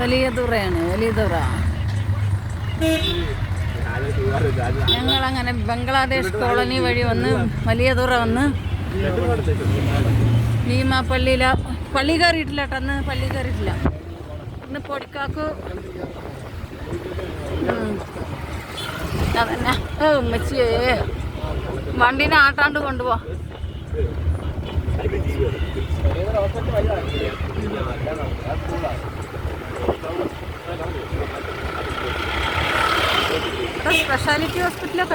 വലിയ തുറയാണ് വലിയ തുറ. ഞങ്ങളങ്ങനെ ബംഗ്ലാദേശ് കോളനി വഴി വന്ന് വലിയ തുറ വന്ന് ഭീമാപ്പള്ളിയില പള്ളി കയറിയിട്ടില്ല അന്ന് പള്ളി കയറിയിട്ടില്ല. ഇന്ന് പൊടിക്കാക്ക്. അതന്നെ. ഉമ്മച്ചിയേ. വണ്ടീനെ ആട്ടാണ്ട് കൊണ്ടുപോ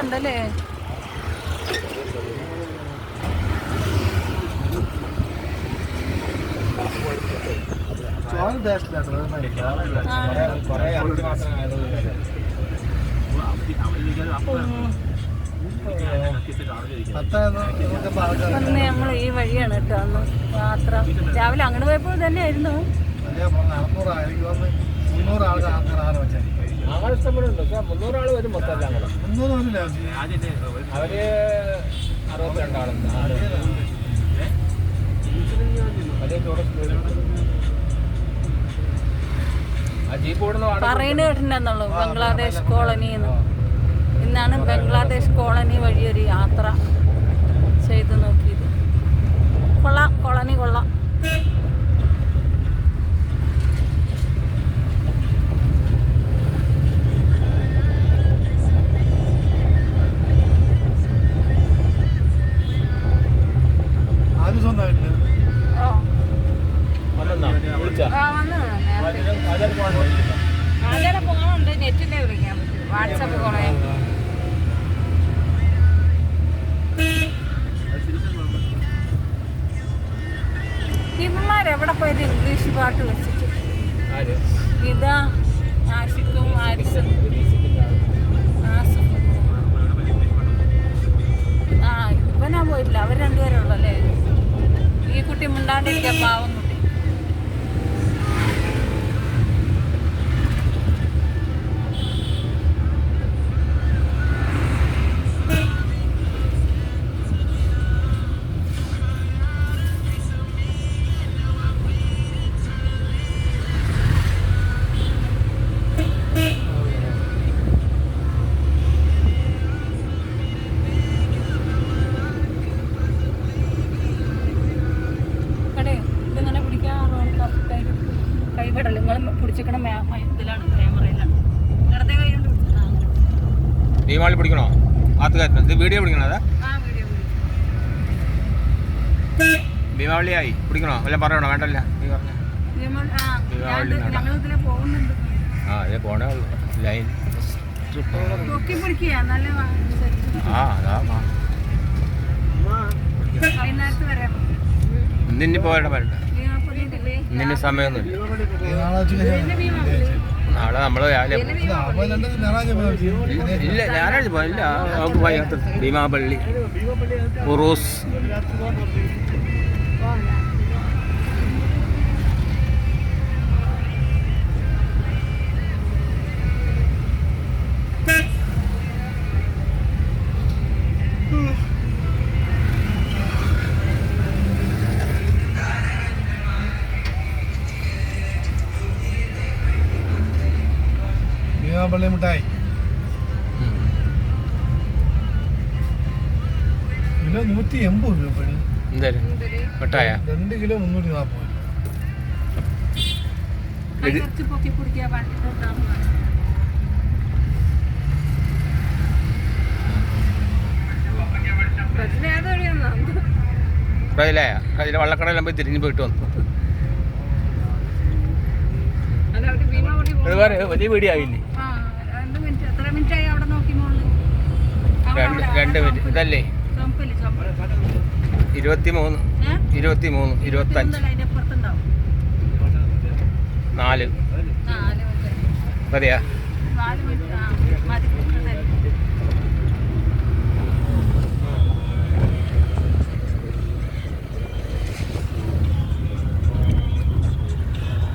ഉണ്ടല്ലേ? അന്ന് നമ്മൾ ഈ വഴിയാണ് കേട്ടോ അന്ന് യാത്ര. രാവിലെ അങ്ങോട്ട് പോയപ്പോൾ തന്നെയായിരുന്നു മുന്നൂറ് ആൾക്കാർ ആറ് വെച്ചാൽ ആളെ ഉണ്ട്. പക്ഷെ മുന്നൂറാൾ വരും മൊത്തം എല്ലാം കൂടെ. മുന്നൂറ് വന്നില്ല അവർ അറുപത്തിരണ്ടാളുണ്ട് പറയുന്നത് കേട്ടിട്ടുണ്ടെന്നുള്ളൂ ബംഗ്ലാദേശ് കോളനി എന്ന്. ഇന്നാണ് ബംഗ്ലാദേശ് കോളനി വഴി ഒരു യാത്ര ചെയ്ത് നോക്കിയത്. കൊള്ളാം കോളനി കൊള്ളാം. നേരത്തെ. അതിൽ പോകണം ആരുടെ ഫോണുണ്ട് നെറ്റിലെ വിളിക്കാൻ പറ്റും വാട്സപ്പ് കോളേ ഇവന്മാരെവിടെ പോയത്? ഇംഗ്ലീഷ് പാട്ട് വെച്ചിട്ട്. ഇതാ ആഷിക്കും ആരിസും. ആ ഇവനാ പോയിട്ടില്ല. അവർ രണ്ടുപേരുള്ളല്ലേ ഈ കുട്ടി മിണ്ടാണ്ടിരിക്കാൻ പാവം കൈവിടൽ നിങ്ങൾ പിടിച്ചിക്കണ ഇതിലാണ് ക്യാമറയിലാണ് ഇടത്തെ കൈ കൊണ്ട് പിടിച്ചത്. ആ, അങ്ങനെ. ഭീമാളി പിടിക്കണോ? ആത്തുകാരൻ ഇത് വീഡിയോ പിടിക്കണോ അതാ? ഭീമാവളിയായി പിടിക്കണോ? വല്ല പറയണോ? വേണ്ടല്ല. നീ പറഞ്ഞ. പോകുന്നുണ്ട്. ആ അതേ പോണേ ഉള്ളൂ. ലൈൻ. ആ അതാ ആ. വൈകുന്നേരത്ത് വരാം. ഇന്നിനി സമയമൊന്നുമില്ല നാളെ നമ്മൾ രാവിലെ ഇല്ല ഞായറാഴ്ച പോയില്ല നമുക്ക് ഭീമാപള്ളി. ഉറൂസ്. ഭീമാപള്ളി മിഠായി. കിലോ നൂറ്റി എൺപത് രൂപ മിഠായ? രണ്ട് കിലോ മുന്നൂറ്റി നാൽപ്പത് കൈ കുറച്ച് പൊക്കി പിടിക്കുക വണ്ടി കാണുന്നത് ബസ്സിന് ഏത് വഴിയാണോ? കതിലായ കതില വള്ളക്കടയിലും പോയി തിരിഞ്ഞ് പോയിട്ട് വന്നു. വലിയ വീടിയാവില്ലേ ആ, രണ്ട് മിനിറ്റ്. എത്ര മിനിറ്റായി അവിടെ നോക്കി? അവിടെ, രണ്ട് മിനിറ്റ് ഇതല്ലേ. ഇരുപത്തി മൂന്ന്? ഇരുപത്തി മൂന്ന് ഇരുപത്തഞ്ച് ഇരുപത്തിയൊന്നല്ല, നാല്. മതിയാ.